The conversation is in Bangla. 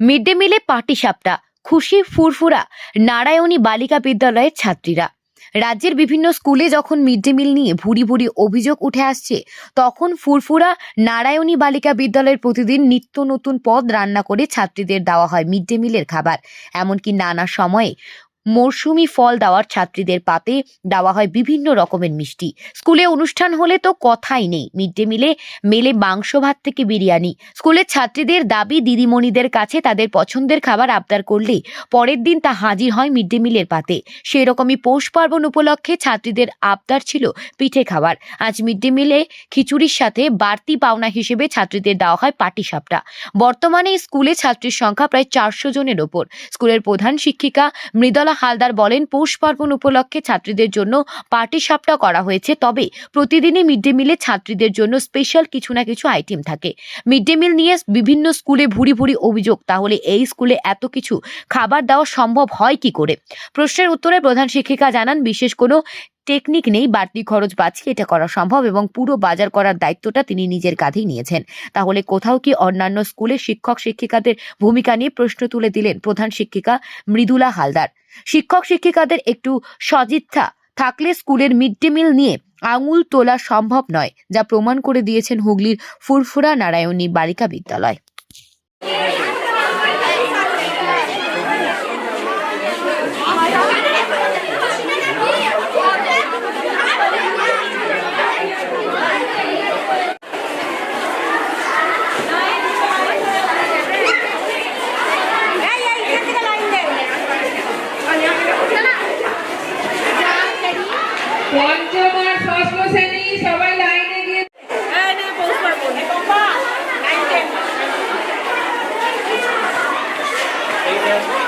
মিড ডে মিলে পাটিসাপটা খুশি ফুরফুরা, নারায়ণী বালিকা বিদ্যালয়ের ছাত্রীরা। রাজ্যের বিভিন্ন স্কুলে যখন মিড ডে মিল নিয়ে ভুরি ভুরি অভিযোগ উঠে আসছে, তখন ফুরফুরা, নারায়ণী বালিকা বিদ্যালয়ের প্রতিদিন নিত্য নতুন পদ রান্না করে ছাত্রীদের দেওয়া হয় মিড ডে মিলের খাবার। এমনকি নানা সময়ে মরশুমি ফল দেওয়ার ছাত্রীদের পাতে দেওয়া হয় বিভিন্ন রকমের মিষ্টি। স্কুলে অনুষ্ঠান হলে তো কথাই নেই। মিড ডে মিলে মেলে মাংস, ভাত থেকে বিরিয়ানি। স্কুলের ছাত্রীদের দাবি, দিদিমণিদের কাছে তাদের পছন্দের খাবার আবদার করলেই পরের দিন তা হাজির হয় মিড ডে মিলের পাতে। সেই রকমই পৌষ পার্বণ উপলক্ষে ছাত্রীদের আবদার ছিল পিঠে খাবার আজ মিড ডে মিলে খিচুড়ির সাথে বাড়তি পাওনা হিসেবে ছাত্রীদের দেওয়া হয় পাটিসাপটা বর্তমানে স্কুলে ছাত্রীর সংখ্যা প্রায় চারশো জনের ওপর। স্কুলের প্রধান শিক্ষিকা মৃদলা হালদার বলেন, পৌষ পার্বণ উপলক্ষে ছাত্রীদের জন্য পার্টি সাপটা করা হয়েছে, তবে প্রতিদিনই মিড ডে মিলে ছাত্রীদের জন্য স্পেশাল কিছু না কিছু আইটেম থাকে। মিড ডে মিল নিয়ে বিভিন্ন স্কুলে ভুরি ভুরি অভিযোগ, তাহলে এই স্কুলে এত কিছু খাবার দেওয়া সম্ভব হয় কি করে? প্রশ্নের উত্তরে প্রধান শিক্ষিকা জানান, বিশেষ কোনো টেকনিক নেই, বাড়তি খরচ বাঁচিয়ে এটা করা সম্ভব এবং পুরো বাজার করার দায়িত্বটা তিনি নিজের কাঁধেই নিয়েছেন। তাহলে কোথাও কি অন্যান্য স্কুলে শিক্ষক শিক্ষিকাদের ভূমিকা নিয়ে প্রশ্ন তুলে দিলেন প্রধান শিক্ষিকা মৃদুলা হালদার? শিক্ষক শিক্ষিকাদের একটু সদিচ্ছা থাকলে স্কুলের মিড ডে মিল নিয়ে আঙুল তোলা সম্ভব নয়, যা প্রমাণ করে দিয়েছেন হুগলির ফুরফুরা নারায়ণী বালিকা বিদ্যালয়। Yeah.